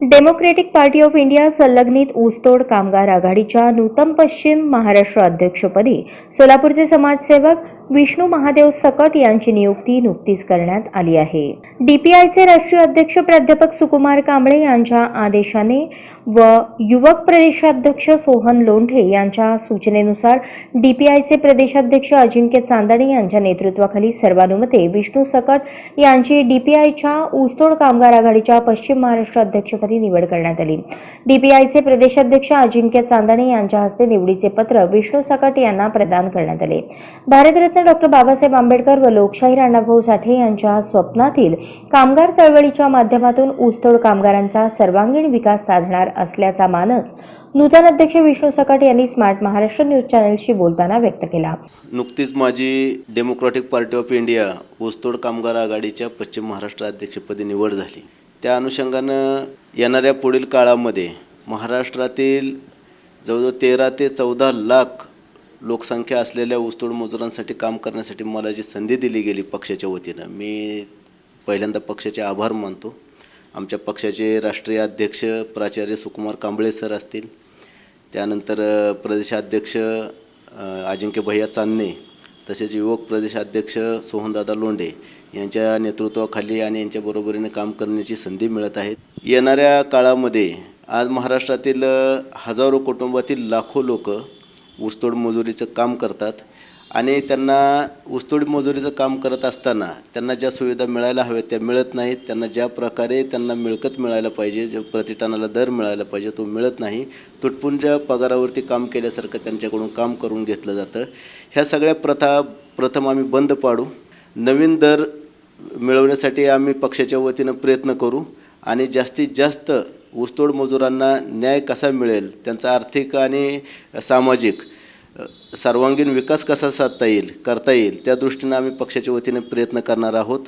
Democratic party of India संलग्नित ऊसतोड कामगार आघाडीच्या नूतन पश्चिम महाराष्ट्र अध्यक्षपदी सोलापूरचे समाजसेवक विष्णू महादेव सकट यांची नियुक्ती नुकतीच करण्यात आली आहे. डीपीआयचे राष्ट्रीय अध्यक्ष प्राध्यापक सुकुमार कांबळे यांच्या आदेशाने व युवक प्रदेशाध्यक्ष सोहन लोंढे यांच्या सूचनेनुसार डीपीआयचे प्रदेशाध्यक्ष अजिंक्य चांदणे यांच्या नेतृत्वाखाली सर्वानुमते विष्णू सकट यांची डीपीआयच्या ऊसतोड कामगार आघाडीच्या पश्चिम महाराष्ट्र अध्यक्षपदी निवड करण्यात आली. डीपीआयचे प्रदेशाध्यक्ष अजिंक्य चांदणे यांच्या हस्ते निवडीचे पत्र विष्णू सकट यांना प्रदान करण्यात आले. भारतरत्न डॉक्टर बाबासाहेब आंबेडकर व लोकशाहीर अण्णाभाऊ साठे यांच्या स्वप्नातील कामगार चळवळीच्या माध्यमातून ऊसतोड कामगारांचा सर्वांगीण विकास साधणार असल्याचा मानस नूतन अध्यक्ष विष्णू सकट यांनी स्मार्ट महाराष्ट्र न्यूज चॅनलशी बोलताना व्यक्त केला. नुकतीच माझी डेमोक्रॅटिक पार्टी ऑफ इंडिया ऊसतोड कामगार आघाडीच्या पश्चिम महाराष्ट्र अध्यक्षपदी निवड झाली. त्या अनुषंगानं येणाऱ्या पुढील काळामध्ये महाराष्ट्रातील जवळजवळ तेरा ते चौदा लाख लोकसंख्या असलेल्या ऊसतोड मजुरांसाठी काम करण्यासाठी मला जी संधी दिली गेली पक्षाच्या वतीनं मी पहिल्यांदा पक्षाचे आभार मानतो. आमच्या पक्षाचे राष्ट्रीय अध्यक्ष प्राचार्य सुकुमार कांबळे सर असतील. त्यानंतर प्रदेशाध्यक्ष अजिंक्य भैया चांदणे तसेच युवक प्रदेशाध्यक्ष सोहनदादा लोंढे यांच्या नेतृत्वाखाली आणि यांच्या बरोबरीने काम करण्याची संधी मिळत आहे. येणाऱ्या काळामध्ये आज महाराष्ट्रातील हजारो कुटुंबातील लाखो लोक ऊसतोड मजुरीचं काम करतात आणि त्यांना ऊसतोड मजुरीचं काम करत असताना त्यांना ज्या सुविधा मिळायला हव्यात त्या मिळत नाहीत. त्यांना ज्या प्रकारे त्यांना मिळकत मिळायला पाहिजे जे प्रतिटनाला दर मिळायला पाहिजे तो मिळत नाही. तुटपुंज्या पगारावरती काम केल्यासारखं त्यांच्याकडून काम करून घेतलं जातं. ह्या सगळ्या प्रथा प्रथम आम्ही बंद पाडू. नवीन दर मिळवण्यासाठी आम्ही पक्षाच्या वतीनं प्रयत्न करू आणि जास्तीत जास्त ऊसतोड मजुरांना न्याय कसा मिळेल? त्यांचा आर्थिक आणि सामाजिक सर्वांगीण विकास कसा साधता येईल करता येईल? त्या दृष्टीनं आम्ही पक्षाच्या वतीने प्रयत्न करणार आहोत.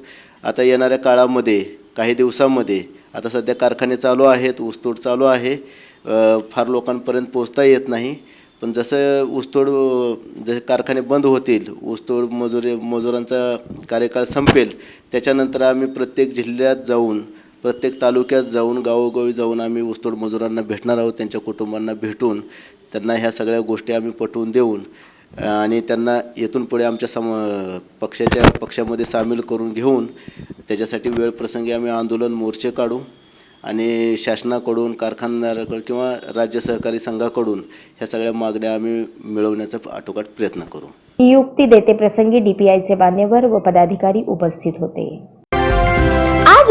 आता येणाऱ्या काळामध्ये काही दिवसामध्ये आता सध्या कारखाने चालू आहेत ऊसतोड चालू आहे. फार लोकांपर्यंत पोचता येत नाही. पण जसं ऊसतोड जसे कारखाने बंद होतील ऊसतोड मजुरी मजुरांचा कार्यकाळ संपेल त्याच्यानंतर आम्ही प्रत्येक जिल्ह्यात जाऊन प्रत्येक तालुक्यात जाऊन गावोगावी जाऊन आम्ही ऊसतोड मजुरांना भेटणार आहोत त्यांच्या कुटुंबांना भेटून त्यांना ह्या सगळ्या गोष्टी आम्ही पटवून देऊन आणि त्यांना येथून पुढे आमच्या सम पक्षाच्या पक्षामध्ये सामील करून घेऊन त्याच्यासाठी वेळ प्रसंगी आम्ही आंदोलन मोर्चे काढू आणि शासनाकडून कारखानदाराकडून किंवा राज्य सहकारी संघाकडून ह्या सगळ्या मागण्या आम्ही मिळवण्याचा आटोकाट प्रयत्न करू. नियुक्ती देते प्रसंगी डीपीआयचे मान्यवर व पदाधिकारी उपस्थित होते.